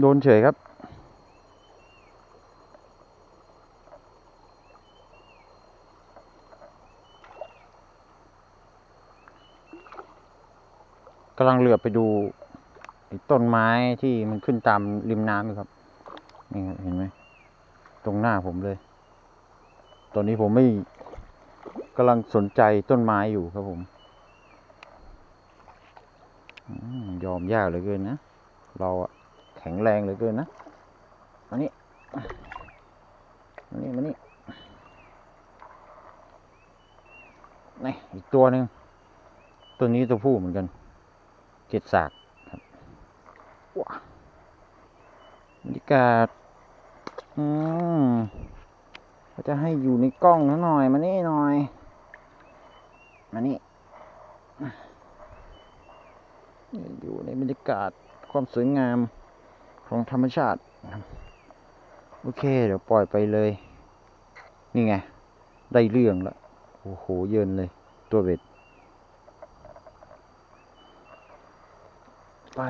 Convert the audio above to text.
โดนเฉยครับ กำลังเหลือบไปดูต้นไม้ที่มันขึ้นตามริมน้ำอยู่ครับ นี่ครับ เห็นไหม ตรงหน้าผมเลย ตอนนี้ผมไม่กำลังสนใจต้นไม้อยู่ครับผม ยอมยากเหลือเกินนะ เราอะ ข็งแรงเหลือเกินนะมานี่มานี่มานี่นี่อีกตัวหนึ่งตัวนี้ตัวผู้เหมือนกันเจ็ดสากครับว้าบรรยากาศอืมจะให้อยู่ในกล้องนะหน่อย มานี่หน่อย มานี่อยู่ในบรรยากาศความสวยงาม ของธรรมชาติ โอเค เดี๋ยวปล่อยไปเลย นี่ไง ได้เรื่องละโอ้โห เยินเลย ตัวเบ็ด ไป